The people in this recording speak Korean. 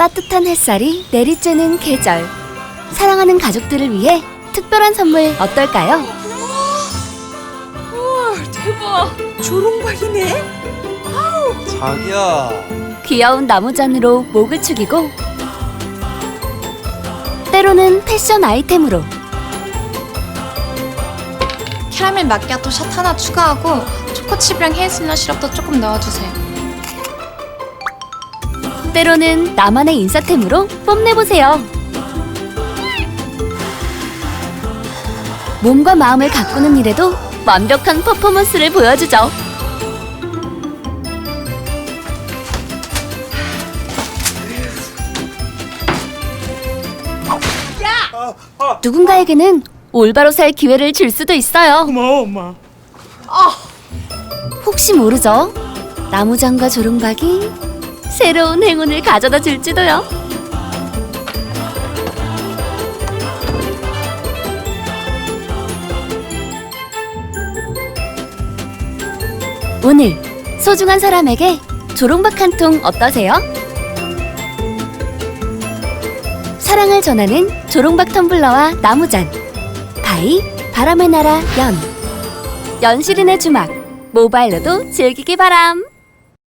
따뜻한 햇살이 내리쬐는 계절. 사랑하는 가족들을 위해 특별한 선물 어떨까요? 대박. 조롱박이네. 자기야 귀여운 나무잔으로 목을 축이고 때로는 패션 아이템으로 캐러멜 마키아토 샷 하나 추가하고 초코칩이랑 헤이즐넛 시럽도 조금 넣어주세요. 때로는 나만의 인싸템으로 뽐내보세요. 몸과 마음을 가꾸는 일에도 완벽한 퍼포먼스를 보여주죠. 누군가에게는 올바로 살 기회를 줄 수도 있어요. 고마워 엄마. 혹시 모르죠? 나무장과 조롱박이 새로운 행운을 가져다 줄지도요. 오늘 소중한 사람에게 조롱박 한 통 어떠세요? 사랑을 전하는 조롱박 텀블러와 나무잔 바이 바람의 나라 연 연실인의 주막 모바일로도 즐기기 바람.